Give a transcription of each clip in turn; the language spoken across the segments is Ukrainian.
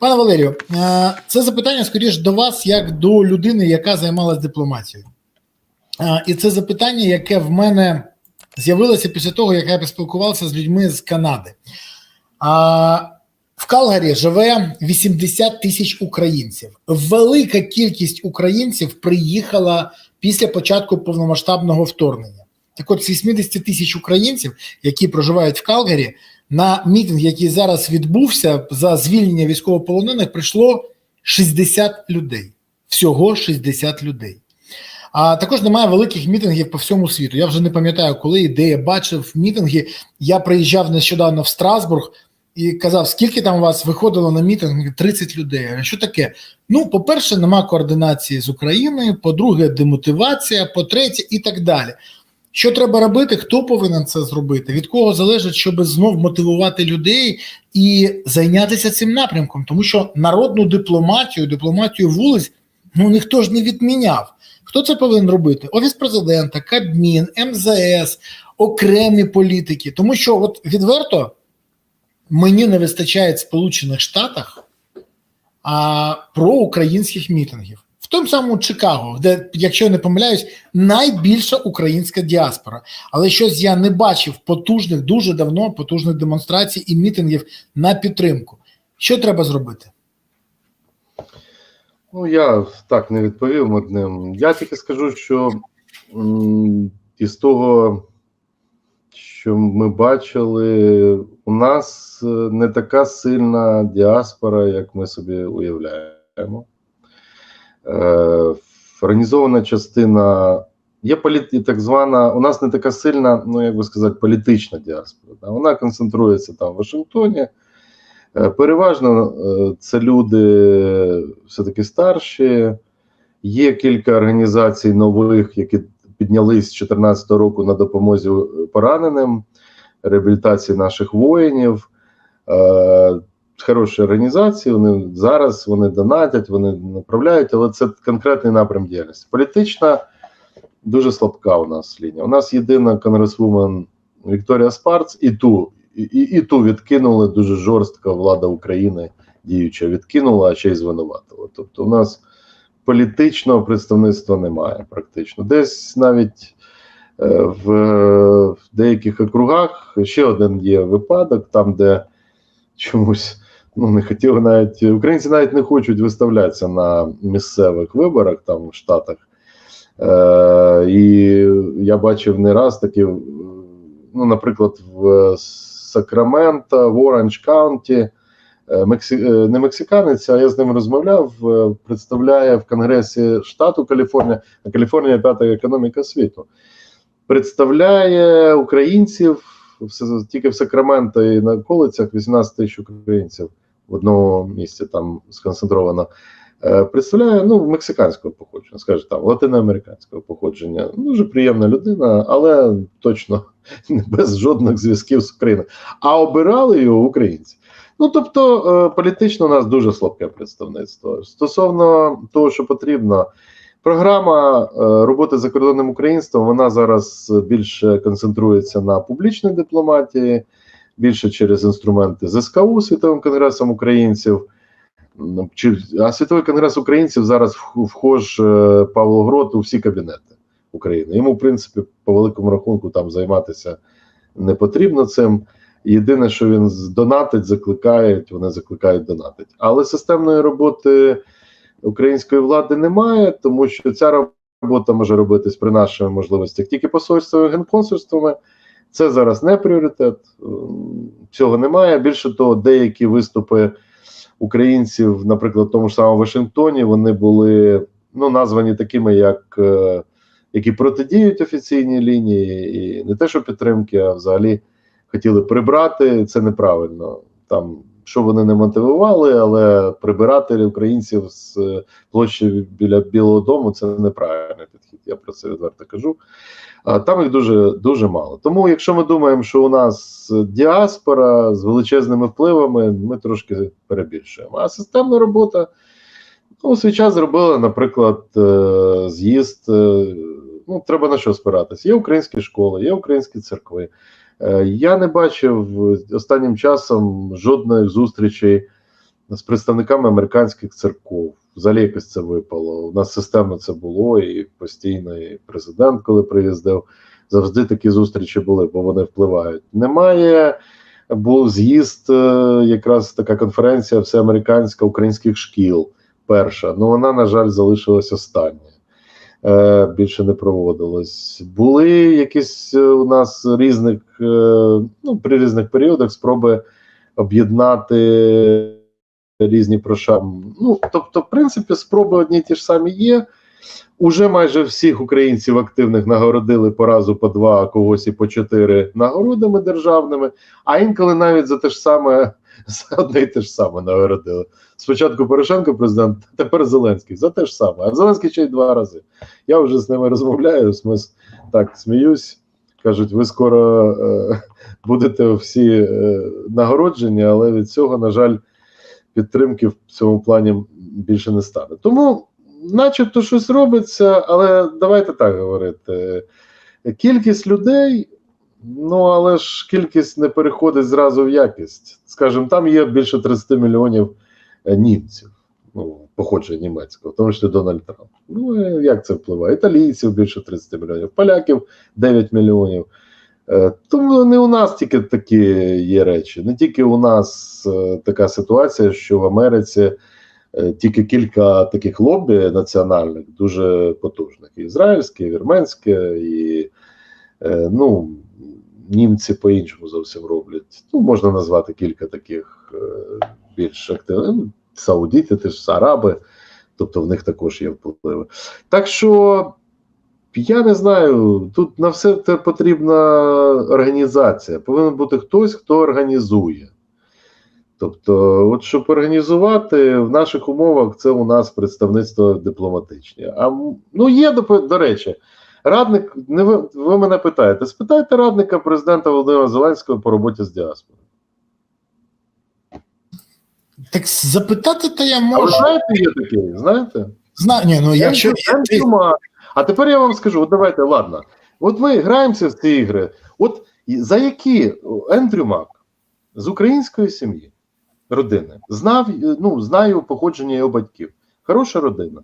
Пане Валерію, е, це запитання скоріш до вас, як до людини, яка займалась дипломатією. Е, І це запитання, яке в мене з'явилося після того, як я поспілкувався з людьми з Канади. В Калгарі живе 80 тисяч українців. Велика кількість українців приїхала після початку повномасштабного вторгнення. Так от, з 80 тисяч українців, які проживають в Калгарі, на мітинг, який зараз відбувся за звільнення військовополонених, прийшло 60 людей. Всього 60 людей. А також немає великих мітингів по всьому світу. Я вже не пам'ятаю, коли і де я бачив мітинги. Я приїжджав нещодавно в Страсбург і казав, скільки там у вас виходило на мітинг? 30 людей. Що таке? Ну, по-перше, нема координації з Україною, по-друге, демотивація, по-третє, і так далі. Що треба робити? Хто повинен це зробити? Від кого залежить, щоб знов мотивувати людей і зайнятися цим напрямком? Тому що народну дипломатію, дипломатію вулиць, ну ніхто ж не відміняв. Хто це повинен робити? Офіс президента, Кабмін, МЗС, окремі політики. Тому що, от відверто, мені не вистачає в Сполучених Штатах а, проукраїнських мітингів. Тому самому Чикаго, де, якщо я не помиляюсь, найбільша українська діаспора. Але щось я не бачив потужних, дуже давно потужних демонстрацій і мітингів на підтримку. Що треба зробити? Ну, я так не відповів одним. Я тільки скажу, що із того, що ми бачили, у нас е, не така сильна діаспора, як ми собі уявляємо. Е, організована частина. Є політ, так звана, у нас не така сильна, ну як би сказати, політична діаспора. Да? Вона концентрується там в Вашингтоні. Е, Переважно е, це люди все-таки старші. Є кілька організацій нових, які піднялись з 2014 року на допомозі пораненим, реабілітації наших воїнів. Хороші організації. Вони зараз вони донатять, вони направляють, але це конкретний напрям діяльності. Політична дуже слабка у нас лінія. У нас єдина конгресвумен Вікторія Спарц, і ту і, і, і ту відкинули дуже жорстко влада України діюча відкинула, а ще й звинуватила. Тобто, у нас політичного представництва немає практично. Десь навіть е, в, в деяких округах ще один є випадок, там, де чомусь ну не хотіли навіть українці навіть не хочуть виставлятися на місцевих виборах там в Штатах. Е, І я бачив не раз такі, ну, наприклад, в Сакраменто, в Оранж Каунті, Мексі... не мексиканець, а я з ним розмовляв, е, представляє в Конгресі штату Каліфорнія, а Каліфорнія п'ята економіка світу. Представляє українців тільки в Сакраменто і на околицях 18 тисяч українців в одному місці там сконцентровано. Е, Представляє ну, мексиканського походження, скажімо там, латиноамериканського походження. Дуже приємна людина, але точно без жодних зв'язків з Україною. А обирали його українці. Ну тобто, е, політично у нас дуже слабке представництво. Стосовно того, що потрібно, програма е, роботи за кордонним українством вона зараз більше концентрується на публічній дипломатії, більше через інструменти ЗСКУ Світовим конгресом українців. А світовий конгрес українців зараз вхож е, Павло Грот у всі кабінети України. Йому, в принципі, по великому рахунку там займатися не потрібно цим. Єдине, що він донатить, закликають, вони закликають донатить. Але системної роботи української влади немає, тому що ця робота може робитись при наших можливостях тільки посольствами і генконсульствами. Це зараз не пріоритет. Ем, Цього немає. Більше того, деякі виступи українців, наприклад, в тому ж самому Вашингтоні, вони були ну, названі такими, як е, які протидіють офіційній лінії, і не те, що підтримки, а взагалі хотіли прибрати. Це неправильно. Там що вони не мотивували, але прибирати українців з е, площі біля Білого Дому це неправильний підхід. Я про це відверто кажу. Там їх дуже дуже мало. Тому, якщо ми думаємо, що у нас діаспора з величезними впливами, ми трошки перебільшуємо. А системна робота ну, у свій час зробила, наприклад, е, з'їзд. е, Ну, треба на що спиратися. Є українські школи, є українські церкви. Е, Я не бачив останнім часом жодної зустрічей з представниками американських церков. Взагалі якось це випало. У нас системно це було, і постійно президент, коли приїздив, завжди такі зустрічі були, бо вони впливають. Немає. Був з'їзд, е, якраз така конференція всеамериканська українських шкіл. Перша. Ну вона, на жаль, залишилась остання. Е, більше не проводилось. Були якісь е, у нас різних, е, ну, при різних періодах спроби об'єднати різні прошам. Ну, тобто, в принципі, спроби одні ті ж самі є. Уже майже всіх українців активних нагородили по разу по два, а когось і по чотири нагородами державними, а інколи навіть за те ж саме за одне й те ж саме нагородили. Спочатку Порошенко президент, тепер Зеленський за те ж саме. А Зеленський ще й два рази. Я вже з ними розмовляю, смис так сміюсь. Кажуть, ви скоро е, будете всі е, нагороджені, але від цього, на жаль, підтримки в цьому плані більше не стане. Тому, начебто, щось робиться, але давайте так говорити. Кількість людей, ну але ж кількість не переходить зразу в якість. Скажімо, там є більше 30 мільйонів е, німців, ну, походження німецького, тому числі Дональд Трамп. Ну, е, як це впливає? Італійців більше 30 мільйонів, поляків 9 мільйонів. Е, Тому не у нас тільки такі є речі, не тільки у нас е, така ситуація, що в Америці е, тільки кілька таких лобі національних, дуже потужних: і ізраїльське, і вірменське, і ну, німці по-іншому зовсім роблять. Ну, можна назвати кілька таких більш активних. Ну, Саудіти, теж араби, тобто в них також є впливи. Так що. Я не знаю, тут на все це потрібна організація. Повинен бути хтось, хто організує. Тобто, от щоб організувати в наших умовах, це у нас представництво дипломатичне. А ну є до, до речі, радник. Не ви, ви мене питаєте, спитайте радника президента Володимира Зеленського по роботі з діаспорою. Так запитати то я А ви можу. знаєте, є такий, знаєте? Зна... Ні, ну якщо Мак. А тепер я вам скажу: от давайте, ладно. От ми граємося в ці ігри. От за які Ендрю Мак з української сім'ї, родини, знав, е, ну, знаю походження його батьків. Хороша родина.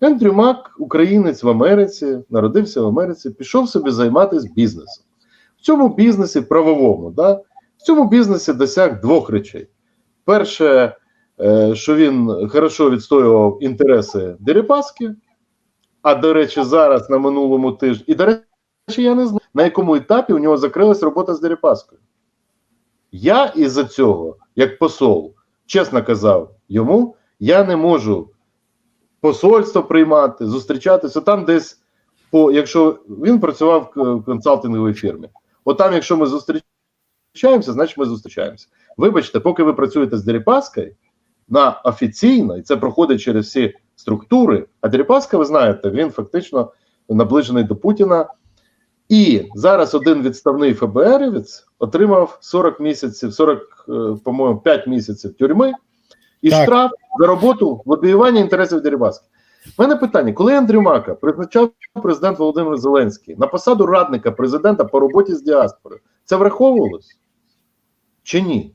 Ендрю Мак, українець в Америці, народився в Америці, пішов собі займатися бізнесом. В цьому бізнесі правовому, да, в цьому бізнесі досяг двох речей. Перше, е, що він хорошо відстоював інтереси Дерипаски, а до речі, зараз на минулому тижні, і до речі, я не знаю, на якому етапі у нього закрилась робота з Дерипаскою. Я із-за цього, як посол, чесно казав йому, я не можу посольство приймати, зустрічатися там десь, по, якщо він працював в консалтинговій фірмі. От там, якщо ми зустрічаємося, значить ми зустрічаємося. Вибачте, поки ви працюєте з Дерипаскою, на офіційно, і це проходить через всі структури. А Дерипаска, ви знаєте, він фактично наближений до Путіна. І зараз один відставний ФБРівець отримав 40 місяців, 40, е, по-моєму, 5 місяців тюрми і Так. штраф за роботу лобіювання інтересів Дерибаски. У мене питання: коли Андрю Мака призначав президент Володимир Зеленський на посаду радника президента по роботі з діаспорою, це враховувалось чи ні?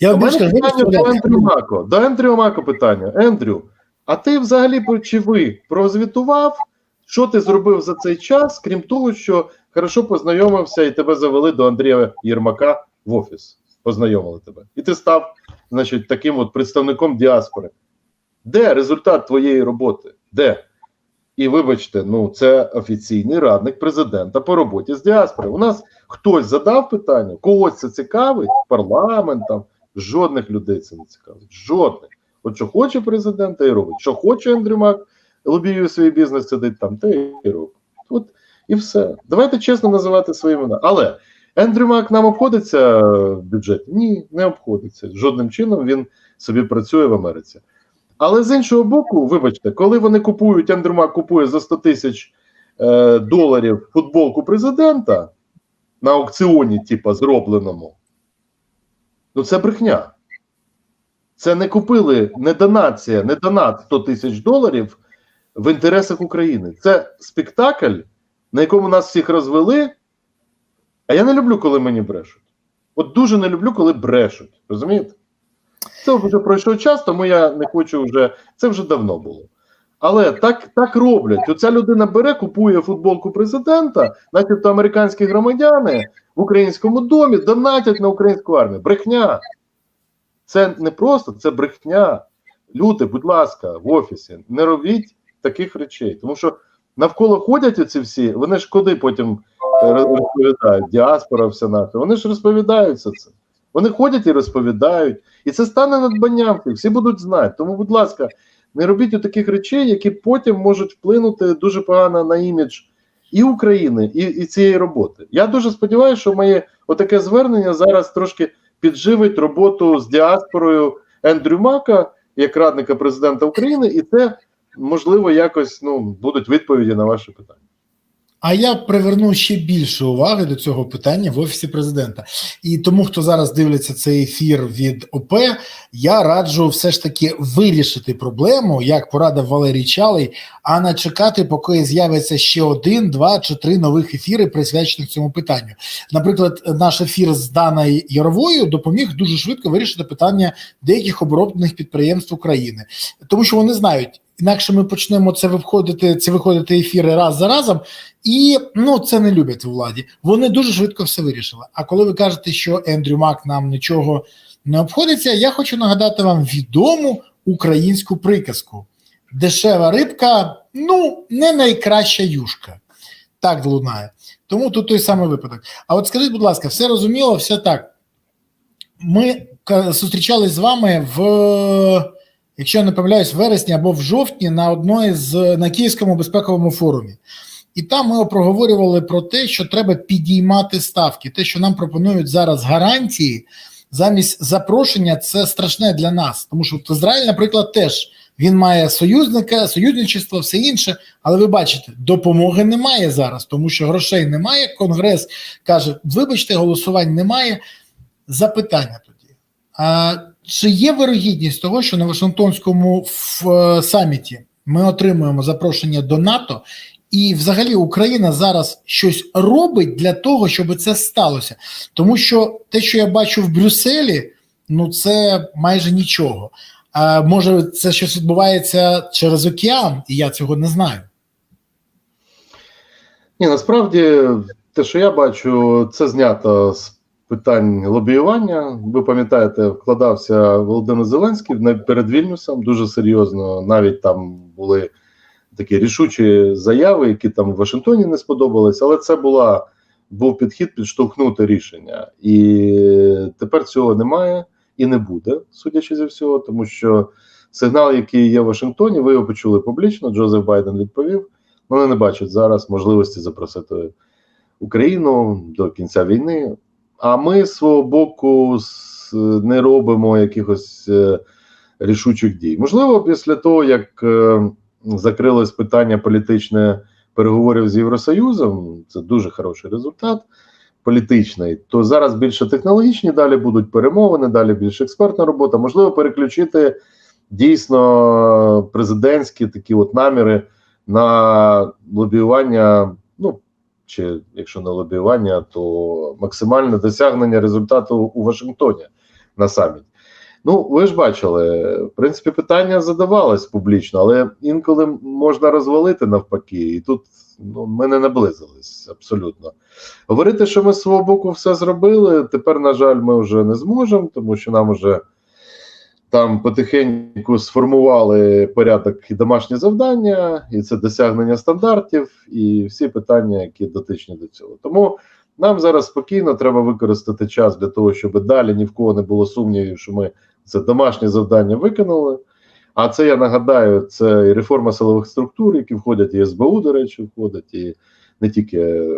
я У мене питання до вибачте, Ендрю Мако. До Ендрю Мако питання. Ендрю, а ти взагалі чи ви прозвітував, що ти зробив за цей час, крім того, що хорошо познайомився і тебе завели до Андрія Єрмака в офіс? Познайомили тебе. І ти став, значить, таким от представником діаспори. Де результат твоєї роботи? Де? І вибачте, ну це офіційний радник президента по роботі з діаспорою. У нас хтось задав питання, когось це цікавить, парламент жодних людей це не цікавить. Жодних. От що хоче президент, те і робить. Що хоче Андрій Мак, лобіює свій бізнес, сидить там, те і робить. От і все. Давайте чесно називати свої імена. Але Ендрю Мак нам обходиться в бюджеті? Ні, не обходиться. Жодним чином він собі працює в Америці. Але з іншого боку, вибачте, коли вони купують, Ендрю Мак купує за 100 тисяч е, доларів футболку президента на аукціоні, типа зробленому, ну це брехня. Це не купили не донація, не донат 100 тисяч доларів в інтересах України. Це спектакль, на якому нас всіх розвели. А я не люблю, коли мені брешуть. От дуже не люблю, коли брешуть. Розумієте? Це вже пройшов час, тому я не хочу вже. Це вже давно було. Але так, так роблять. Оця людина бере, купує футболку президента, начебто американські громадяни в українському домі донатять на українську армію. Брехня. Це не просто, це брехня. Люди, будь ласка, в офісі, не робіть таких речей. Тому що навколо ходять оці всі, вони ж куди потім е, розповідають, діаспора, все наше. Вони ж розповідаються це. Вони ходять і розповідають. І це стане надбанням. Всі будуть знати. Тому, будь ласка, не робіть таких речей, які потім можуть вплинути дуже погано на імідж і України, і, і цієї роботи. Я дуже сподіваюся, що моє отаке звернення зараз трошки підживить роботу з діаспорою Ендрю Мака, як радника президента України, і це можливо якось ну будуть відповіді на ваші питання. А я приверну ще більше уваги до цього питання в офісі президента. І тому, хто зараз дивиться цей ефір від ОП, я раджу все ж таки вирішити проблему, як порадив Валерій Чалий, а не чекати, поки з'явиться ще один, два чи три нових ефіри, присвячених цьому питанню. Наприклад, наш ефір з Даною Яровою допоміг дуже швидко вирішити питання деяких оборонних підприємств України, тому що вони знають. Інакше ми почнемо це виходити, це виходити ефіри раз за разом, і ну це не люблять у владі. Вони дуже швидко все вирішили. А коли ви кажете, що Ендрю Мак нам нічого не обходиться, я хочу нагадати вам відому українську приказку: дешева рибка, ну не найкраща юшка. Так лунає. Тому тут той самий випадок. А от скажіть, будь ласка, все розуміло, все так. Ми зустрічались з вами в якщо я не помиляюсь, в вересні або в жовтні на одної з на Київському безпековому форумі. І там ми проговорювали про те, що треба підіймати ставки. Те, що нам пропонують зараз гарантії замість запрошення, це страшне для нас. Тому що в Ізраїль, наприклад, теж він має союзника, союзничество, все інше. Але ви бачите, допомоги немає зараз, тому що грошей немає. Конгрес каже: вибачте, голосувань немає. Запитання тоді. А чи є вирогідність того, що на Вашингтонському саміті ми отримуємо запрошення до НАТО, і взагалі Україна зараз щось робить для того, щоб це сталося? Тому що те, що я бачу в Брюсселі, ну це майже нічого. А може, це щось відбувається через океан, і я цього не знаю. Ні, насправді те, що я бачу, це знято з питань лобіювання. Ви пам'ятаєте, вкладався Володимир Зеленський перед Вільнюсом дуже серйозно. Навіть там були такі рішучі заяви, які там в Вашингтоні не сподобались, але це була був підхід підштовхнути рішення, і тепер цього немає і не буде, судячи зі всього, тому що сигнал, який є в Вашингтоні, ви його почули публічно. Джозеф Байден відповів. Вони не бачать зараз можливості запросити Україну до кінця війни. А ми з свого боку не робимо якихось е, рішучих дій. Можливо, після того, як е, закрилось питання політичне переговорів з Євросоюзом, це дуже хороший результат політичний, то зараз більше технологічні, далі будуть перемовини, далі більш експертна робота. Можливо, переключити дійсно президентські такі от наміри на лобіювання. Ну, чи якщо не лобіювання, то максимальне досягнення результату у Вашингтоні на саміті. Ну, ви ж бачили, в принципі, питання задавалось публічно, але інколи можна розвалити навпаки, і тут ну, ми не наблизились абсолютно. Говорити, що ми з свого боку все зробили. Тепер, на жаль, ми вже не зможемо, тому що нам вже там потихеньку сформували порядок і домашні завдання, і це досягнення стандартів, і всі питання, які дотичні до цього. Тому нам зараз спокійно треба використати час для того, щоб далі ні в кого не було сумнівів, що ми це домашнє завдання виконали. А це я нагадаю, це і реформа силових структур, які входять і СБУ, до речі, входять і не тільки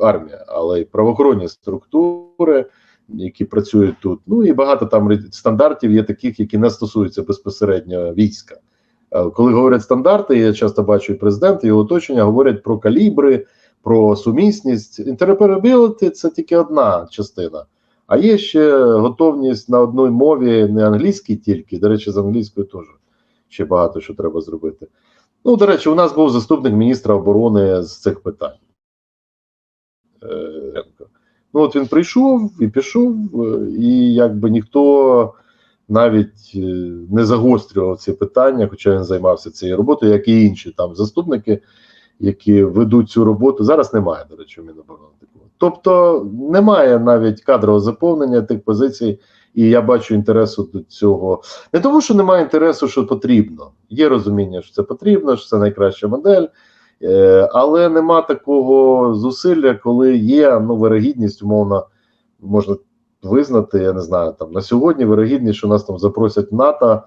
армія, але й правоохоронні структури які працюють тут. Ну і багато там стандартів є таких, які не стосуються безпосередньо війська. Коли говорять стандарти, я часто бачу і президент, і його оточення говорять про калібри, про сумісність. Interoperability – це тільки одна частина. А є ще готовність на одній мові, не англійській тільки. До речі, з англійською теж ще багато що треба зробити. Ну, до речі, у нас був заступник міністра оборони з цих питань. Ну, от він прийшов і пішов, і якби ніхто навіть е, не загострював ці питання, хоча він займався цією роботою, як і інші там заступники, які ведуть цю роботу. Зараз немає, до речі, Міноборони такого. Тобто немає навіть кадрового заповнення тих позицій, і я бачу інтересу до цього. Не тому, що немає інтересу, що потрібно. Є розуміння, що це потрібно, що це найкраща модель. Е, але нема такого зусилля, коли є ну, вирогідність, умовно, можна визнати, я не знаю, там на сьогодні вирогідність, що нас там запросять НАТО,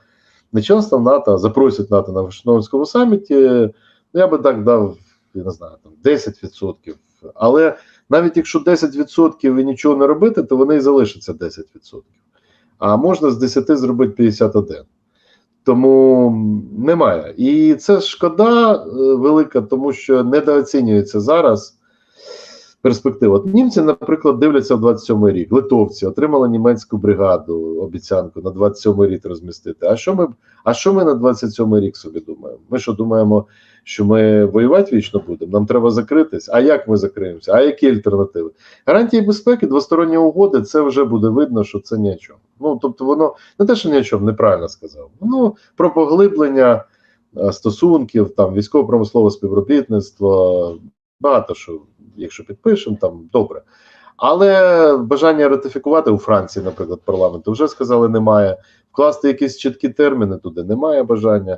не членство НАТО, а запросять НАТО на Вашингтонському саміті. Ну, я би так дав, я не знаю, там 10%. Але навіть якщо 10% і нічого не робити, то вони і залишаться 10%. А можна з 10 зробити 51. Тому немає. І це шкода е, велика, тому що недооцінюється зараз перспектива. От Німці, наприклад, дивляться в 27 рік. Литовці отримали німецьку бригаду, обіцянку на 27 рік розмістити. А що ми, а що ми на 27 рік собі думаємо? Ми що думаємо, що ми воювати вічно будемо? Нам треба закритись. А як ми закриємося? А які альтернативи? Гарантії безпеки, двосторонні угоди, це вже буде видно, що це ні о чому. Ну тобто, воно не те, що ні о чому, неправильно сказав. Ну про поглиблення стосунків, там військово-промислове співробітництво, багато що, якщо підпишемо, там добре. Але бажання ратифікувати у Франції, наприклад, парламенту вже сказали, немає. Вкласти якісь чіткі терміни туди немає бажання.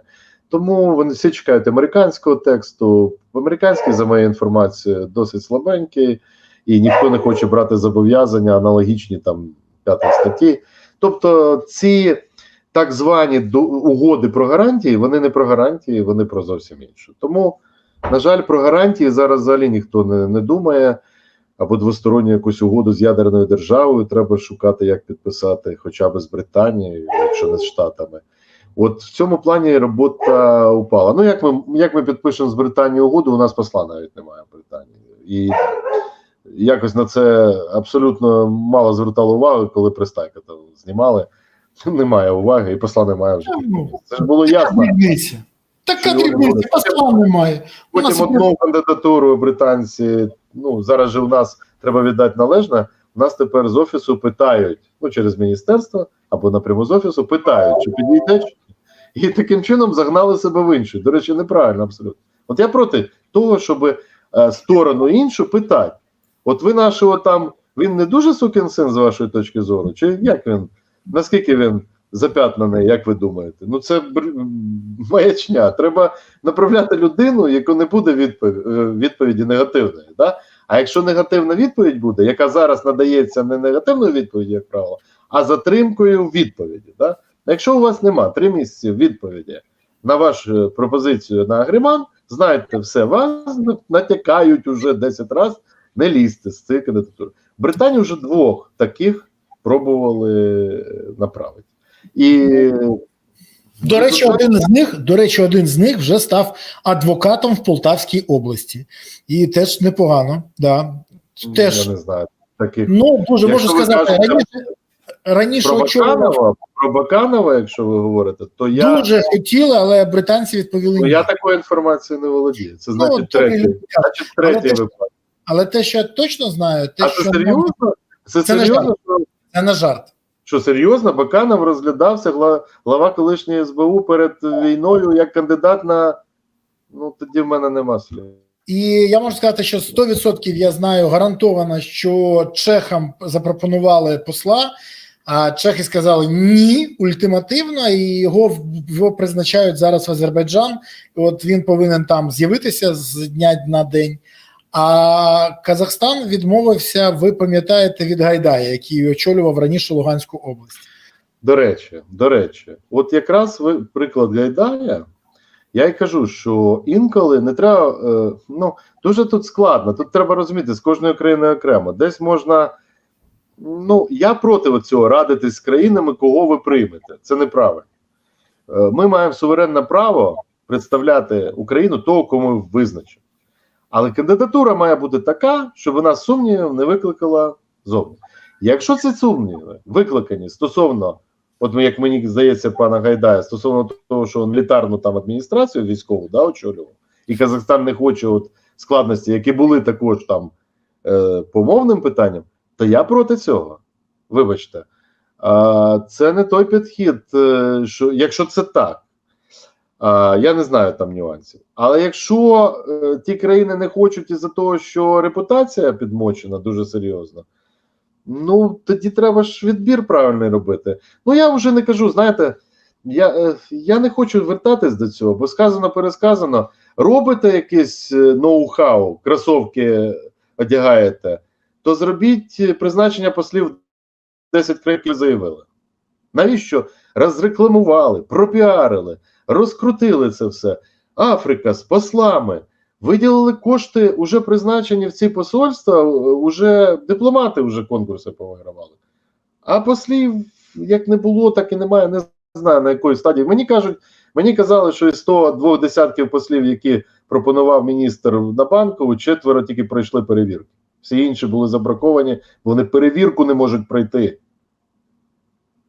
Тому вони всі чекають американського тексту. Американський, за моєю інформацією, досить слабенький, і ніхто не хоче брати зобов'язання аналогічні там п'ятій статті. Тобто, ці так звані угоди про гарантії, вони не про гарантії, вони про зовсім інше. Тому, на жаль, про гарантії зараз взагалі ніхто не, не думає. Або двосторонню якусь угоду з ядерною державою треба шукати, як підписати, хоча б з Британією, якщо не з Штатами. От в цьому плані робота упала. Ну, як ми, як ми підпишемо з Британією угоду, у нас посла навіть немає в Британії. І якось на це абсолютно мало звертало увагу, коли пристайка там знімали. Немає уваги, і посла немає вже. Ну, Це ж було ясно. Така дрібниця, посла немає. Потім одну кандидатуру британці. Ну зараз же у нас треба віддати належне. У нас тепер з офісу питають, ну через міністерство або напряму з офісу, питають, чи підійде, і таким чином загнали себе в іншу. До речі, неправильно абсолютно. От я проти того, щоб е, сторону іншу питати. От ви нашого там, він не дуже сукин син з вашої точки зору, чи як він? Наскільки він зап'ятнаний, як ви думаєте? Ну це маячня. Треба направляти людину, яку не буде відповіді, відповіді негативної. Да? А якщо негативна відповідь буде, яка зараз надається не негативною відповіді, як правило, а затримкою відповіді. Да? Якщо у вас нема три місяці відповіді на вашу е, пропозицію на агриман, знайте все, вас натякають уже 10 разів не лізти з цієї кандидатури. В вже двох таких пробували е, направити. І До речі, один з них, до речі, один з них вже став адвокатом в Полтавській області. І теж непогано. Да. Теж, я не знаю таких. ну, дуже можу сказати, кажете раніше, раніше Про Баканова, про Баканова, якщо ви говорите, то я, дуже хотіли, але британці відповіли ну, я такою інформацією не володію. Це значить Ну, третій. Значить, Але третій те, що- випадок. Але те, що я точно знаю, те, А що це серйозно? Це, Це серйозно, що, це не жарт. Що серйозно Баканов розглядався гла- глава колишньої СБУ перед війною як кандидат на. Ну тоді в мене нема слів. І я можу сказати, що 100% я знаю гарантовано, що чехам запропонували посла, а чехи сказали ні, ультимативно, і його, його призначають зараз в Азербайджан. От він повинен там з'явитися з дня на день. А Казахстан відмовився, ви пам'ятаєте, від Гайдая, який очолював раніше Луганську область. До речі, до речі, от якраз ви приклад Гайдая. Я й кажу, що інколи не треба. Е, ну дуже тут складно. Тут треба розуміти з кожною країною окремо. Десь можна. Ну я проти цього радитись з країнами, кого ви приймете. Це неправильно. Е, ми маємо суверенне право представляти Україну того, кому ми визначимо. Але кандидатура має бути така, щоб вона сумнівів не викликала зовні. Якщо ці сумніви викликані стосовно, от як мені здається, пана Гайдая, стосовно того, що він мілітарну там адміністрацію військову да, очолював, і Казахстан не хоче от складності, які були також там е, по мовним питанням, то я проти цього. Вибачте. А, Це не той підхід, е, що якщо це так. А, Я не знаю там нюансів. Але якщо е, ті країни не хочуть із-за того, що репутація підмочена дуже серйозно, ну тоді треба ж відбір правильний робити. Ну я вже не кажу, знаєте, я, е, я не хочу вертатись до цього, бо сказано, пересказано. Робите якийсь е, ноу-хау, кросовки одягаєте, то зробіть е, призначення послів 10 країн заявили. Навіщо? Розрекламували, пропіарили, розкрутили це все. Африка з послами. Виділили кошти, уже призначені в ці посольства, уже дипломати вже конкурси повигравали. А послів як не було, так і немає. Не знаю на якої стадії. Мені кажуть, мені казали, що із 102 десятків послів, які пропонував міністр на банкову, четверо тільки пройшли перевірку. Всі інші були забраковані, вони перевірку не можуть пройти.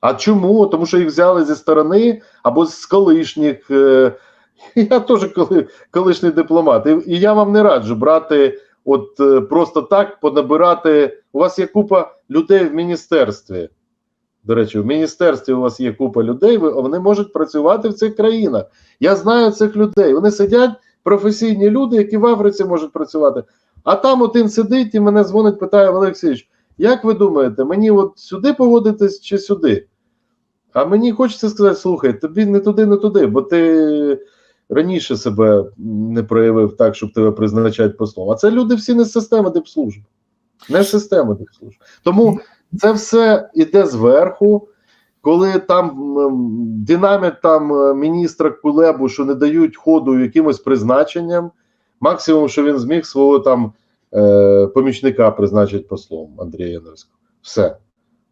А чому? Тому що їх взяли зі сторони або з колишніх. Е, я теж коли, колишній дипломат. І, я вам не раджу брати, от е, просто так понабирати. У вас є купа людей в міністерстві. До речі, в міністерстві у вас є купа людей, вони можуть працювати в цих країнах. Я знаю цих людей. Вони сидять професійні люди, які в Африці можуть працювати. А там один сидить і мене дзвонить, питає Олексійович, як ви думаєте, мені от сюди погодитись чи сюди? А мені хочеться сказати: слухай, тобі не туди, не туди, бо ти раніше себе не проявив так, щоб тебе призначати послом. А це люди всі не з системи дипслужб. Не з системи дипслужб. Тому це все іде зверху. Коли там м, динамить там е, міністра Кулебу, що не дають ходу якимось призначенням, максимум, що він зміг свого там е, помічника призначити послом Андрія Яновського. Все.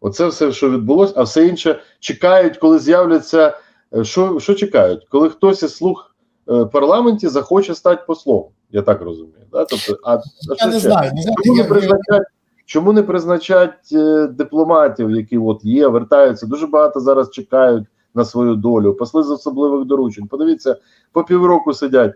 Оце все, що відбулося, а все інше чекають, коли з'являться. е, Що, що чекають? Коли хтось із слуг е, парламенті захоче стати послом, я так розумію. Да? Тобто, а, Я що не знаю. Не знаю Чому не призначать, чому не призначать е, дипломатів, які от є, вертаються? Дуже багато зараз чекають на свою долю. Посли з особливих доручень. Подивіться, по півроку сидять.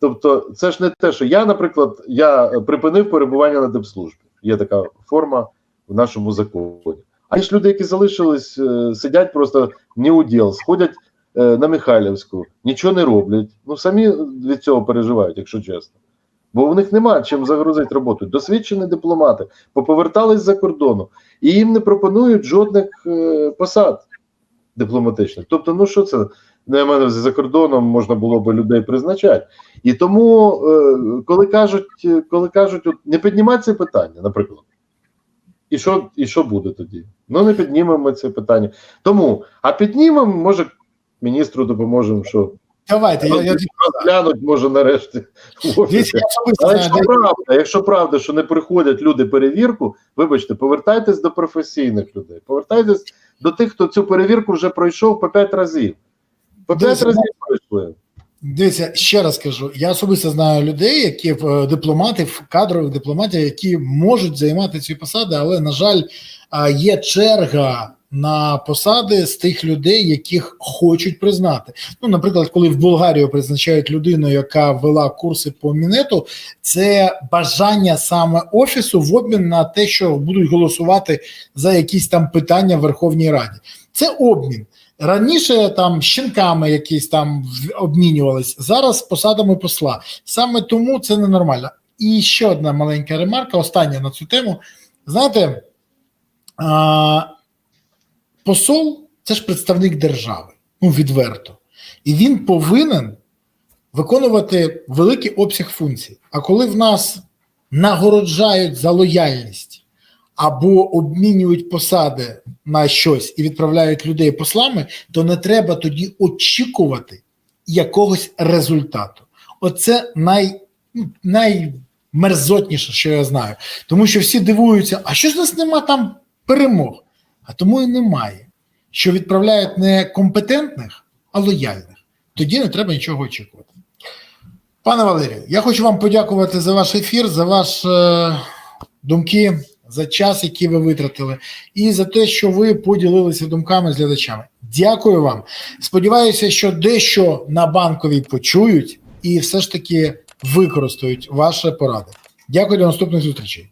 Тобто, це ж не те, що я, наприклад, я припинив перебування на дипслужбі. Є така форма в нашому законі. А є ж люди, які залишились, е, сидять просто не у діл, сходять е, на Михайлівську, нічого не роблять. Ну самі від цього переживають, якщо чесно. Бо в них немає чим загрузити роботу. Досвідчені дипломати поповертались за кордону, і їм не пропонують жодних е, посад дипломатичних. Тобто, ну що це? На мене за кордоном можна було би людей призначати. І тому, коли кажуть, коли кажуть, от, не піднімати це питання, наприклад. І що, і що буде тоді? Ну, не піднімемо це питання. Тому, а піднімемо, може, міністру допоможемо, що Давайте, я, я, розглянуть, може, нарешті. я Але якщо правда, якщо правда, що не приходять люди перевірку, вибачте, повертайтесь до професійних людей, повертайтесь до тих, хто цю перевірку вже пройшов по п'ять разів. По п'ять разів пройшли. Дивіться, ще раз кажу: я особисто знаю людей, які е, дипломатів, кадрових дипломатів, які можуть займати ці посади, але на жаль, є черга на посади з тих людей, яких хочуть признати. Ну, наприклад, коли в Болгарію призначають людину, яка вела курси по мінету, це бажання саме офісу в обмін на те, що будуть голосувати за якісь там питання в Верховній Раді. Це обмін. Раніше там щенками якісь там обмінювались, зараз посадами посла. Саме тому це ненормально. І ще одна маленька ремарка, остання на цю тему. Знаєте, а, посол це ж представник держави, ну відверто. І він повинен виконувати великий обсяг функцій. А коли в нас нагороджають за лояльність або обмінюють посади на щось і відправляють людей послами, то не треба тоді очікувати якогось результату. Оце най, ну, наймерзотніше, що я знаю. Тому що всі дивуються, а що ж нас нема там перемог? А тому і немає. Що відправляють не компетентних, а лояльних. Тоді не треба нічого очікувати. Пане Валерію, я хочу вам подякувати за ваш ефір, за ваші е, думки, за час, який ви витратили, і за те, що ви поділилися думками з глядачами. Дякую вам. Сподіваюся, що дещо на банковій почують і все ж таки використають ваші поради. Дякую до наступних зустрічей.